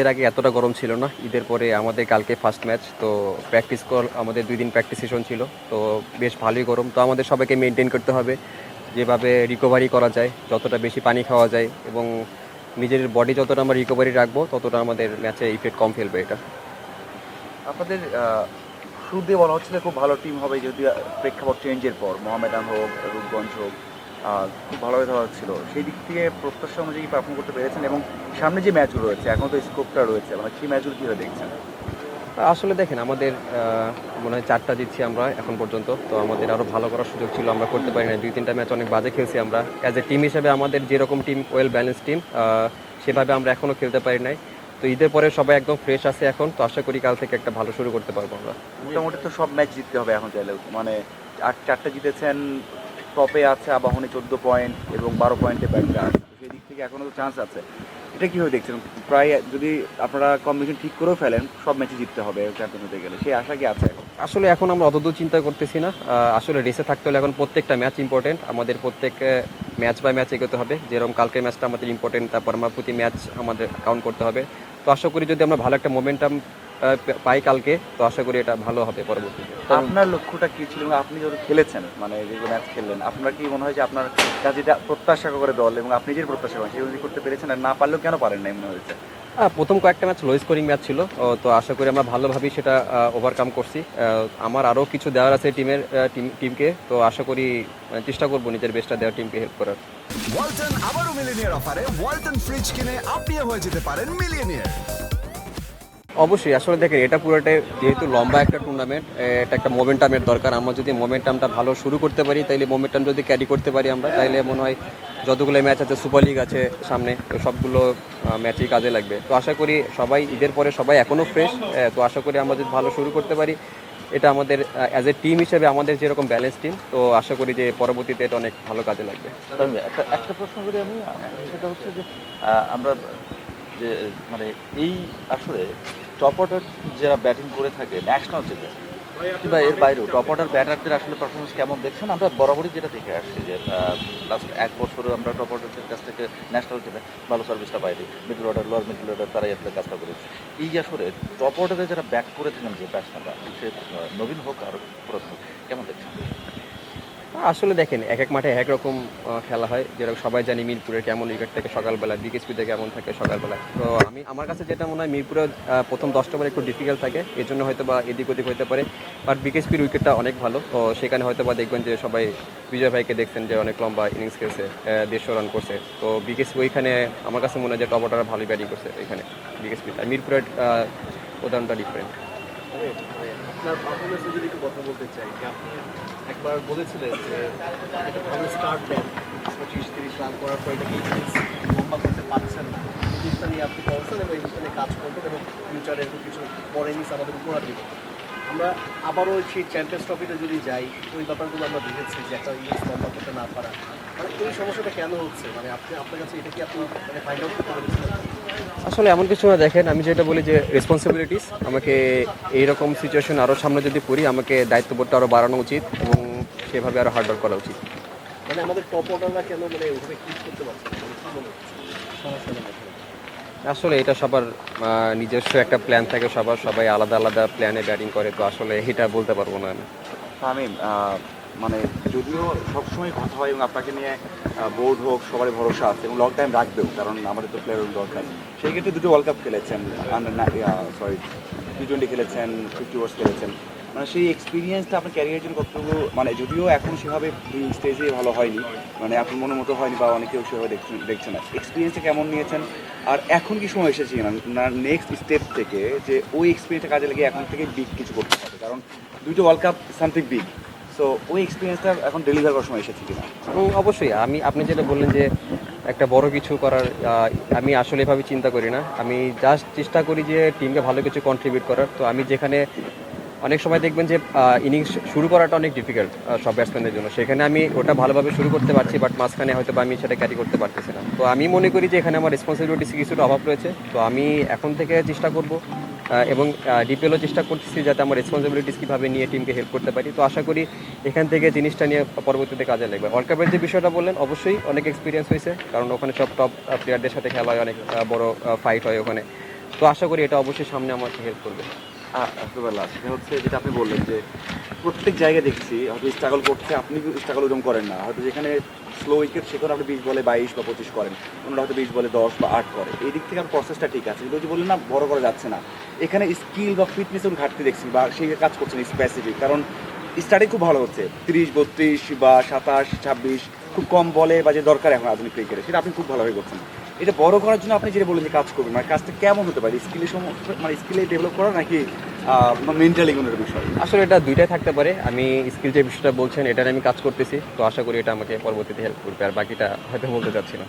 এর আগে এতটা গরম ছিল না। ঈদের পরে আমাদের কালকে ফার্স্ট ম্যাচ তো প্র্যাকটিস কর আমাদের দুই দিন প্র্যাকটিস সেশন ছিল, তো বেশ ভালোই গরম। তো আমাদের সবাইকে মেনটেন করতে হবে, যেভাবে রিকভারি করা যায়, যতটা বেশি পানি খাওয়া যায়, এবং নিজের বডি যতটা আমরা রিকভারি রাখব, ততটা আমাদের ম্যাচে ইফেক্ট কম ফেলবে এটা। আপনাদের শুরুতে বলা হচ্ছিল খুব ভালো টিম হবে যদি প্রেক্ষাপট চেঞ্জের পর, মোহামেডান হোক, রূপগঞ্জ হোক। খুব ভালোভাবে ধরা হচ্ছিল সেই দিক থেকে প্রত্যাশা অনুযায়ী পারফর্ম করতে পেরেছেন এবং সামনে যে ম্যাচগুলো রয়েছে এখন তো স্কোপটা রয়েছে। মানে সেই ম্যাচগুলো কীভাবে দেখছেন? আসলে দেখেন আমাদের মনে হয় চারটা জিতছি আমরা এখন পর্যন্ত। তো আমাদের আরও ভালো করার সুযোগ ছিল আমরা করতে পারি না দুই তিনটা ম্যাচ অনেক বাজে খেলছি আমরা। অ্যাজ এ টিম হিসেবে আমাদের যেরকম টিম ওয়েল ব্যালেন্স টিম সেভাবে আমরা এখনও খেলতে পারি নাই। তো ঈদের পরে সবাই একদম ফ্রেশ আছে এখন। তো আশা করি কাল থেকে একটা ভালো শুরু করতে পারব আমরা। মোটামুটি তো সব ম্যাচ জিততে হবে এখন চাইলেও। মানে আর চারটা জিতেছেন টপে আছে আবাহনী চোদ্দ পয়েন্ট এবং বারো পয়েন্টে ব্যাটটা আছে সেই দিক থেকে এখনও তো চান্স আছে। এটা কীভাবে দেখছেন? প্রায় যদি আপনারা কম্বিনেশন ঠিক করেও ফেলেন, সব ম্যাচে জিততে হবে চ্যাম্পিয়ন হতে গেলে। সেই আশা কি আছে? এখন আসলে এখন আমরা অতদূর চিন্তা করতেছি না। আসলে রেসে থাকতে হলে এখন প্রত্যেকটা ম্যাচ ইম্পর্টেন্ট আমাদের প্রত্যেক ম্যাচ বাই ম্যাচ এগোতে হবে। যেরকম কালকের ম্যাচটা আমাদের ইম্পর্টেন্ট তারপর আমার প্রতি ম্যাচ আমাদের কাউন্ট করতে হবে। তো আশা করি যদি আমরা ভালো একটা মোমেন্টাম পাই কালকে তো আশা করি এটা ভালো হবে পরবর্তীতে। আপনার লক্ষ্যটা কি ছিল এবং আপনি যখন খেলেছেন মানে যেগুলো ম্যাচ খেললেন আপনার কি মনে হয় যে আপনার কাছে যেটা প্রত্যাশা করে দল এবং আপনি যে প্রত্যাশা করেন সেই অনুযায়ী করতে পেরেছেন আর না পারলেও কেন পারেন নাই মনে হয়েছে? প্রথম কয়েকটা ম্যাচ লো স্কোরিং ম্যাচ ছিল তো আশা করি আমরা ভালোভাবেই সেটা ওভারকাম করছি। আমার আরও কিছু দেওয়ার আছে টিমের টিম টিমকে তো আশা করি মানে, চেষ্টা করব নিজের বেস্টটা দেওয়ার টিমকে হেল্প করার। ওয়ালটন আবারও মিলিনিয়ার অফারে ওয়ালটন ফ্রিজ কিনে আপনিও হয়ে যেতে পারেন মিলিয়নিয়ার অবশ্যই, আসলে দেখেন, এটা পুরোটাই যেহেতু লম্বা একটা টুর্নামেন্ট এটা একটা মোমেন্টামের দরকার। আমরা যদি মোমেন্টামটা ভালো শুরু করতে পারি, তাইলে মোমেন্টাম যদি ক্যারি করতে পারি আমরা, তাইলে মনে হয় যতগুলো ম্যাচ আছে সুপার লিগ আছে সামনে, তো সবগুলো ম্যাচই কাজে লাগবে। তো আশা করি সবাই, ঈদের পরে সবাই এখনও ফ্রেশ তো আশা করি আমরা যদি ভালো শুরু করতে পারি, এটা আমাদের অ্যাজ এ টিম হিসেবে আমাদের যেরকম ব্যালেন্স টিম তো আশা করি যে পরবর্তীতে এটা অনেক ভালো কাজে লাগবে। একটা প্রশ্ন করি আমি, সেটা হচ্ছে যে আমরা যে মানে এই আসলে টপ অর্ডার যারা ব্যাটিং করে থাকে ন্যাশনাল থেকে কিংবা এর বাইরেও টপ অর্ডার ব্যাটারদের আসলে পারফরমেন্স কেমন দেখছেন? আমরা বরাবরই যেটা দেখে আসছি যে লাস্ট এক বছরে আমরা টপ অর্ডারদের কাছ থেকে ন্যাশনাল টিমে ভালো সার্ভিসটা পাইনি middle order lower middle order তারাই আসলে কাজটা করেছে। এই আসলে টপ অর্ডারে যারা ব্যাট করে থাকেন যে ব্যাটসম্যানরা সে নবীন হোক আর পুরাতন হোক, কেমন দেখছেন? আসলে দেখেন, এক এক মাঠে এক রকম খেলা হয়। যেরকম সবাই জানি মিরপুরের কেমন উইকেট থাকে সকালবেলা বিকেএসপিতে কেমন থাকে সকালবেলা। তো আমি, আমার কাছে যেটা মনে হয় মিরপুরে প্রথম দশটা ওভার একটু ডিফিকাল্ট থাকে। এর জন্য হয়তো বা এদিক ওদিক হতে পারে। বাট বিকেএসপির উইকেটটা অনেক ভালো। তো সেখানে হয়তো বা দেখবেন যে সবাই বিজয় ভাইকে দেখছেন যে অনেক লম্বা ইনিংস খেলছে দেড়শো রান করছে। তো বিকেএসপি ওইখানে আমার কাছে মনে হয় যে টপ অর্ডার ভালোই ব্যাটিং করছে এখানে বিকেএসপি আর মিরপুরের উদাহরণটা ডিফারেন্ট আপনার পারফরমেন্সে যদি একটু কথা বলতে চাই, যে আপনি একবার বলেছিলেন যে একটা ভালো স্টার্ট দেন, পঁচিশ, তিরিশ রান করার পর এটাকে লম্বা করতে পারছেন না। এই জিনিসটা নিয়ে আপনি করছেন এবং এই জিনিসটা নিয়ে কাজ করবেন এবং ফিউচারে কিছু বড় ইনিংস আমাদের উপহার দিবেন। আমরা আবারও সেই চ্যাম্পিয়ন্স ট্রফিতে যদি যাই ওই ব্যাপারগুলো আমরা দেখেছি যে একটা ইনিংস লম্বা করতে না পারা এই সমস্যাটা কেন হচ্ছে? মানে আপনি আপনার কাছে এটা কি আপনি মানে ফাইন্ড আউট আসলে এমন কিছু না দেখেন আমি যেটা বলি যে রেসপন্সিবিলিটিস আমাকে এইরকম সিচুয়েশন আরও সামনে যদি পড়ি আমাকে দায়িত্ববোধটা আরও বাড়ানো উচিত এবং সেভাবে আরও হার্ডওয়ার্ক করা উচিত। মানে আমাদের টপ অর্ডাররা কেন মানে ওভাবে ক্লিক করতে পারছে না? মানে কি মনে হচ্ছে? সমস্যাটা কোথায়? আসলে এটা সবার নিজস্ব একটা প্ল্যান থাকে সবার সবাই আলাদা আলাদা প্ল্যানে ব্যাটিং করে তো আসলে এটা বলতে পারব না আমি। আহ, মানে যদিও সবসময় কথা হয় এবং আপনাকে নিয়ে বোর্ড হোক, সবারই ভরসা আছে এবং লং টাইম রাখবেও, কারণ আমাদের তো প্লেয়ারের দরকার। সেই ক্ষেত্রে দুটো ওয়ার্ল্ড কাপ খেলেছেন আন্ডার সরি টি টোয়েন্টি খেলেছেন ফিফটি ওয়ার্স খেলেছেন। মানে সেই এক্সপিরিয়েন্সটা আপনার ক্যারিয়ার জন্য কতটুকু মানে যদিও এখন সেভাবে স্টেজে ভালো হয়নি মানে আপনার মনের মতো হয়নি বা অনেকেও সেভাবে দেখছেন দেখছে না। এক্সপিরিয়েন্সটা কেমন নিয়েছেন? আর এখন কি সময় এসেছে না নেক্সট স্টেপ থেকে যে ওই এক্সপিরিয়েন্সটা কাজে লেগে এখন থেকে বিগ কিছু করতে হবে। কারণ দুইটা world cup something big so ওই এক্সপিরিয়েন্সটা এখন ডেলিভার করার সময় এসেছে কিনা? অবশ্যই। আমি, আপনি যেটা বললেন যে একটা বড় কিছু করার আমি আসলে এভাবে চিন্তা করি না। আমি জাস্ট চেষ্টা করি যে টিমকে ভালো কিছু কন্ট্রিবিউট করার। তো আমি যেখানে, অনেক সময় দেখবেন যে ইনিংস শুরু করাটা অনেক ডিফিকাল্ট সব ব্যাটসম্যানদের জন্য। সেখানে আমি ওটা ভালোভাবে শুরু করতে পারছি বাট মাঝখানে হয়তো বা আমি সেটা ক্যারি করতে পারতেছি না। তো আমি মনে করি যে এখানে আমার রেসপন্সিবিলিটি কিছুটা অভাব রয়েছে। তো আমি এখন থেকে চেষ্টা করব এবং ডিপিএলও চেষ্টা করতেছি যাতে আমার রেসপন্সিবিলিটিস কীভাবে নিয়ে টিমকে হেল্প করতে পারি। তো আশা করি এখান থেকে জিনিসটা নিয়ে পরবর্তীতে কাজে লাগবে। ওয়ার্ল্ড কাপের যে বিষয়টা বললেন, অবশ্যই অনেক এক্সপিরিয়েন্স হয়েছে, কারণ ওখানে সব টপ প্লেয়ারদের সাথে খেলা হয়, অনেক বড়ো ফাইট হয় ওখানে। তো আশা করি এটা অবশ্যই সামনে আমাকে হেল্প করবে। হ্যাঁ হচ্ছে যেটা আপনি বললেন যে প্রত্যেক জায়গায় দেখছি, হয়তো স্ট্রাগল করছে, আপনি স্ট্রাগল ওরকম করেন না। হয়তো যেখানে স্লো উইকেট সেখানে আপনি বিশ বলে বাইশ বা পঁচিশ করেন। অন্যরা হয়তো বিশ বলে দশ বা আট করে। এই দিক থেকে আমার প্রসেসটা ঠিক আছে। কিন্তু বললেন না, বড় করা যাচ্ছে না। এখানে স্কিল বা ফিটনেসের ঘাটতি দেখছি বা সেই কাজ করছেন স্পেসিফিক কারণ স্টার্টিং খুব ভালো হচ্ছে। তিরিশ, বত্রিশ বা সাতাশ, ছাব্বিশ, খুব কম বলে বা যে দরকার এখন আধুনিক ক্রিকেটে সেটা আপনি খুব ভালোভাবে করছেন। এটা বড় করার জন্য আপনি যেটা বলেন যে কাজ করবেন মানে কাজটা কেমন হতে পারে? স্কিলের সমস্যা মানে স্কিলে ডেভেলপ করা নাকি মেন্টালি কোনো বিষয়? আসলে এটা দুইটাই থাকতে পারে। আমি স্কিল যে বিষয়টা বলছেন এটা আমি কাজ করতেছি। তো আশা করি এটা আমাকে পরবর্তীতে হেল্প করবে। আর বাকিটা হয়তো বলতে চাচ্ছি না।